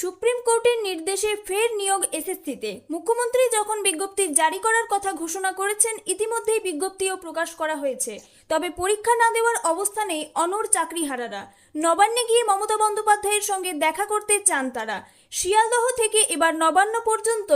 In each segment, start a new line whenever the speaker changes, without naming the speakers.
Supreme কোর্টের নির্দেশে ফের নিয়োগ এসএসসিতে। মুখ্যমন্ত্রী যখন বিজ্ঞপ্তি জারি করার কথা ঘোষণা করেছেন, ইতিমধ্যেই বিজ্ঞপ্তিও প্রকাশ করা হয়েছে। তবে পরীক্ষা না দেওয়ার অবস্থানেই অনর চাকরিহারারা। নবান্নে গিয়ে মমতা বন্দ্যোপাধ্যায়ের সঙ্গে দেখা করতে চান তারা। শিয়ালদহ থেকে এবার নবান্ন পর্যন্ত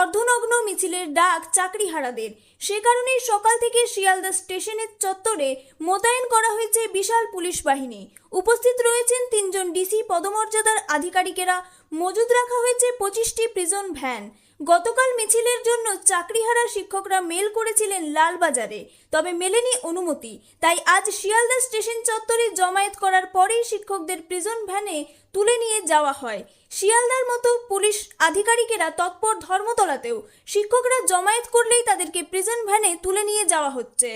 অর্ধনগ্ন মিছিলের ডাক চাকরিহারাদের। সে কারণেই সকাল থেকে শিয়ালদা স্টেশনের চত্বরে মোতায়েন করা হয়েছে বিশাল পুলিশ বাহিনী। উপস্থিত রয়েছেন তিনজন ডিসি পদমর্যাদার আধিকারিকেরা। মজুদ রাখা হয়েছে পঁচিশটি প্রিজন ভ্যান। গতকাল মিছিলের জন্য চাকরিহারা শিক্ষকরা মেল করেছিলেন লালবাজারে। তবে মেলেনি অনুমতি। তাই আজ শিয়ালদা স্টেশন চত্বরে জমায়েত করার পরেই শিক্ষকদের প্রিজন ভ্যানে তুলে নিয়ে যাওয়া হয়। শিয়ালদার মতো পুলিশ আধিকারিকেরা তৎপর ধর্মতলাতেও শিক্ষকরা জমায়েত করলেই তাদেরকে প্রিজন ভ্যানে তুলে নিয়ে যাওয়া হচ্ছে।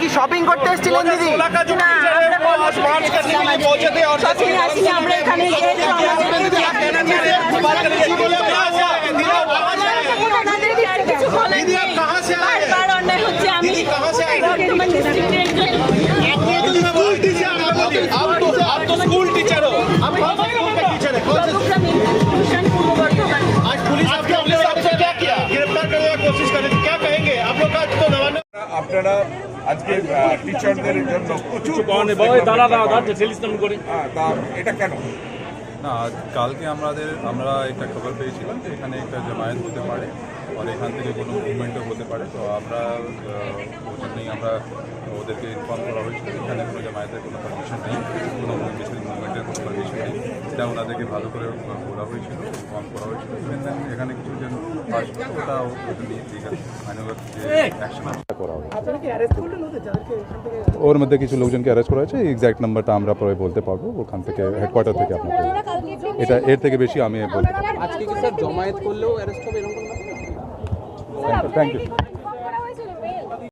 কি শপিং করতে এসেছিলেন দিদি?
না আমরা এখানে
আপনারা আজকে টিচারদের জন্য প্রচুর
দাঁড়া দাঁড়া দাঁড়া ছেলিস নাম করে।
হ্যাঁ, তা এটা কেন?
না কালকে আমাদের আমরা একটা খবর পেয়েছিলাম যে এখানে একটা জামায়াত হতে পারে আর এখান থেকে কোনো মুভমেন্টও হতে পারে। তো আমরা ওই জন্যই আমরা ওদেরকে ইনফর্ম করা হয়েছিল এখানে কোনো জামায়াতের কোনো পারমিশন নেই কোনো মিছিল মুভমেন্টের কোনো পারমিশন নেই। এটা ওনাদেরকে ভালো করে বলা হয়েছিল ইনফর্ম করা হয়েছিল। এখানে কিছু যেন আসবে ওটা ওটা নিয়ে ঠিক আছে। যে অ্যাকশন করা হবে ওর মধ্যে কিছু লোকজনকে অ্যারেস্ট করা হয়েছে। এক্স্যাক্ট নাম্বারটা আমরা পরে বলতে পারব। ওখান থেকে হেডকোয়ার্টার থেকে আপনাকে এটা এর থেকে বেশি আমি বলতে পারব
আজকে কি স্যার জমায়েত করলেও অ্যারেস্ট হবে এরকম
থ্যাংক ইউ